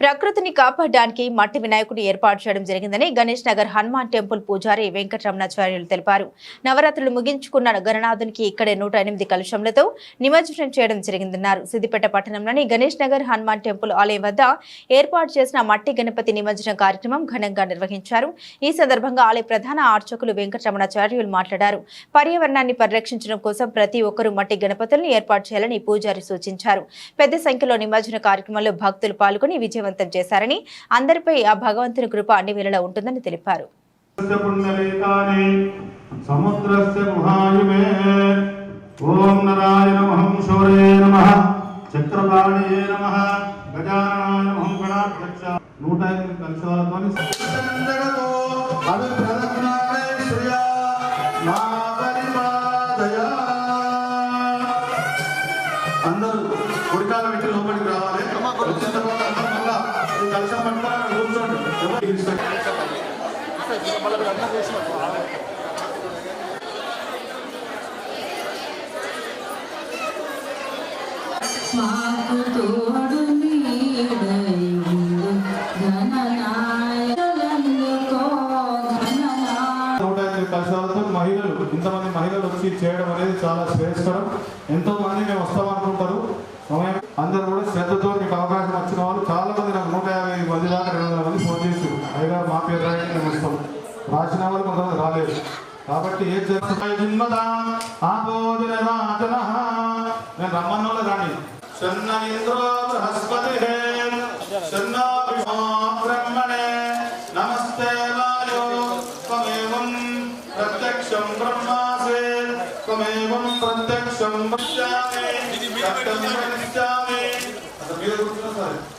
ప్రకృతిని కాపాడడానికి మట్టి వినాయకుడు ఏర్పాటు చేయడం జరిగిందని గణేష్ నగర్ హనుమాన్ టెంపుల్ పూజారి వెంకటరమణాచార్యులు తెలిపారు. నవరాత్రులు ముగించుకున్న గణనాథునికి ఇక్కడే నూట ఎనిమిది కలుషంలతో నిమజ్జనం చేయడం జరిగిందన్నారు. సిద్దిపేట పట్టణంలోని గణేష్ నగర్ హనుమాన్ టెంపుల్ ఆలయం వద్ద ఏర్పాటు చేసిన మట్టి గణపతి నిమజ్జనం కార్యక్రమం ఘనంగా నిర్వహించారు. ఈ సందర్భంగా ఆలయ ప్రధాన ఆర్చకులు వెంకటరమణాచార్యులు మాట్లాడారు. పర్యావరణాన్ని పరిరక్షించడం కోసం ప్రతి ఒక్కరూ మట్టి గణపతులను ఏర్పాటు చేయాలని పూజారి సూచించారు. పెద్ద సంఖ్యలో నిమజ్జన కార్యక్రమంలో భక్తులు పాల్గొని విజయవంతం చేశారని అందరిపై ఆ భగవంతుని కృప అన్ని వేళలా ఉంటుందని తెలిపారు. ఈ కూర్చోండి మాకు తోడు నూట మహిళలు ఇంతమంది మహిళలు వచ్చి చేయడం అనేది చాలా శ్రేష్టం ఎంతో మంది మేము వస్తామనుకుంటారు సమయం అందరూ కూడా శ్రద్ధతో మీకు అవకాశం వచ్చిన వాళ్ళు చాలా మంది నాకు నూట యాభై మంది దాకా రెండు వందల మంది ఫోన్ చేసి అయినా మా పేరు రాయండి మేము వస్తాం రాసిన వాళ్ళు కొంతమంది రాలేదు. కాబట్టి ఏం చేస్తాం నేను రమ్మన్న వాళ్ళు కానీ శన్న ఇంద్రో బృహస్పతి శన్న బ్రహ్మణే నమస్తే వాయో త్వమేవం ప్రత్యక్షం బ్రహ్మాసే. త్వమేవం ప్రత్యక్షం పశ్యామి.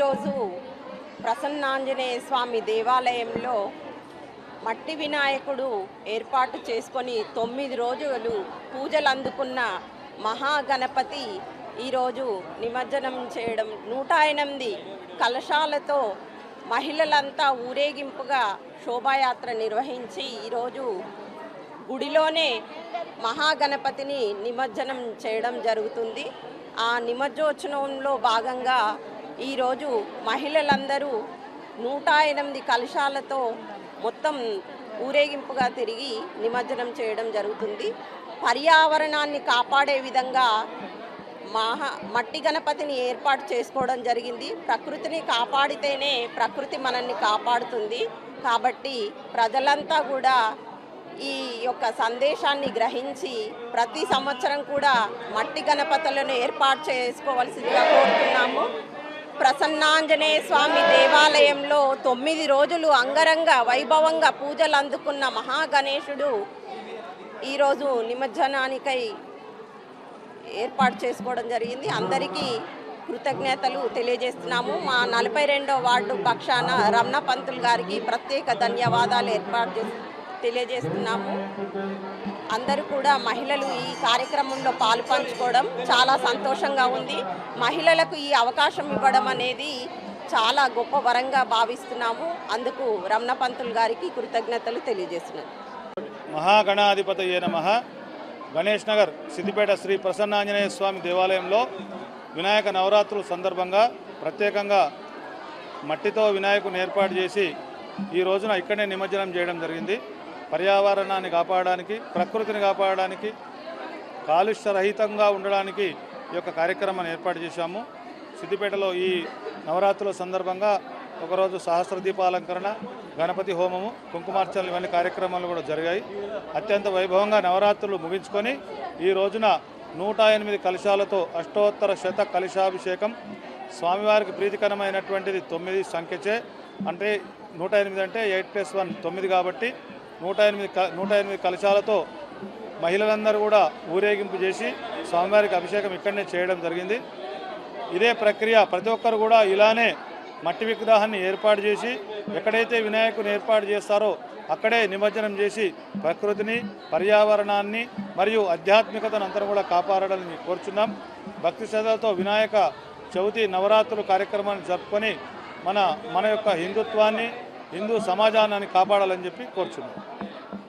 ఈరోజు ప్రసన్నాంజనేయ స్వామి దేవాలయంలో మట్టి వినాయకుడు ఏర్పాటు చేసుకొని తొమ్మిది రోజులు పూజలు అందుకున్న మహాగణపతి ఈరోజు నిమజ్జనం చేయడం నూట ఎనిమిది కలశాలతో మహిళలంతా ఊరేగింపుగా శోభాయాత్ర నిర్వహించి ఈరోజు గుడిలోనే మహాగణపతిని నిమజ్జనం చేయడం జరుగుతుంది. ఆ నిమజ్జోత్సవంలో భాగంగా ఈరోజు మహిళలందరూ నూట ఎనిమిది కలశాలతో మొత్తం ఊరేగింపుగా తిరిగి నిమజ్జనం చేయడం జరుగుతుంది. పర్యావరణాన్ని కాపాడే విధంగా మహా మట్టి గణపతిని ఏర్పాటు చేసుకోవడం జరిగింది. ప్రకృతిని కాపాడితేనే ప్రకృతి మనల్ని కాపాడుతుంది. కాబట్టి ప్రజలంతా కూడా ఈ యొక్క సందేశాన్ని గ్రహించి ప్రతి సంవత్సరం కూడా మట్టి గణపతులను ఏర్పాటు చేసుకోవాల్సిందిగా కోరుతున్నాము. ప్రసన్నాంజనేయ స్వామి దేవాలయంలో తొమ్మిది రోజులు అంగరంగ వైభవంగా పూజలు అందుకున్న మహాగణేశుడు ఈరోజు నిమజ్జనానికై ఏర్పాటు చేసుకోవడం జరిగింది. అందరికీ కృతజ్ఞతలు తెలియజేస్తున్నాము. మా నలభై రెండో వార్డు పక్షాన రమణ పంతులు గారికి ప్రత్యేక ధన్యవాదాలు ఏర్పాటు చేసి తెలియజేస్తున్నాము. అందరూ కూడా మహిళలు ఈ కార్యక్రమంలో పాలు పంచుకోవడం చాలా సంతోషంగా ఉంది. మహిళలకు ఈ అవకాశం ఇవ్వడం అనేది చాలా గొప్ప వరంగా భావిస్తున్నాము. అందుకు రమణ పంతులు గారికి కృతజ్ఞతలు తెలియజేస్తున్నాను. మహాగణాధిపతయే నమ. గణేష్ నగర్ సిద్దిపేట శ్రీ ప్రసన్నాంజనేయ స్వామి దేవాలయంలో వినాయక నవరాత్రుల సందర్భంగా ప్రత్యేకంగా మట్టితో వినాయకుని ఏర్పాటు చేసి ఈ రోజున ఇక్కడనే నిమజ్జనం చేయడం జరిగింది. పర్యావరణాన్ని కాపాడడానికి ప్రకృతిని కాపాడడానికి కాలుష్యరహితంగా ఉండడానికి ఈ యొక్క కార్యక్రమాన్ని ఏర్పాటు చేశాము. సిద్దిపేటలో ఈ నవరాత్రుల సందర్భంగా ఒకరోజు సహస్ర దీపాలంకరణ గణపతి హోమము కుంకుమార్చనలు ఇవన్నీ కార్యక్రమాలు కూడా జరిగాయి. అత్యంత వైభవంగా నవరాత్రులు ముగించుకొని ఈ రోజున నూట ఎనిమిది కలశాలతో అష్టోత్తర శత కలశాభిషేకం స్వామివారికి ప్రీతికరమైనటువంటిది తొమ్మిది సంఖ్యచే అంటే నూట ఎనిమిది అంటే ఎయిట్ ప్లస్ వన్ తొమ్మిది కాబట్టి నూట ఎనిమిది క- నూట ఎనిమిది కలశాలతో మహిళలందరూ కూడా ఊరేగింపు చేసి స్వామివారికి అభిషేకం ఇక్కడనే చేయడం జరిగింది. ఇదే ప్రక్రియ ప్రతి ఒక్కరు కూడా ఇలానే మట్టి విగ్రహాన్ని ఏర్పాటు చేసి ఎక్కడైతే వినాయకుని ఏర్పాటు చేస్తారో అక్కడే నిమజ్జనం చేసి ప్రకృతిని పర్యావరణాన్ని మరియు ఆధ్యాత్మికతను అందరం కూడా కాపాడాలని కోరుచున్నాం. భక్తి శ్రద్ధలతో వినాయక చవితి నవరాత్రులు కార్యక్రమాన్ని జరుపుకొని మన మన యొక్క హిందుత్వాన్ని హిందూ సమాజాన్ని కాపాడాలని చెప్పి కోరుచున్నాం.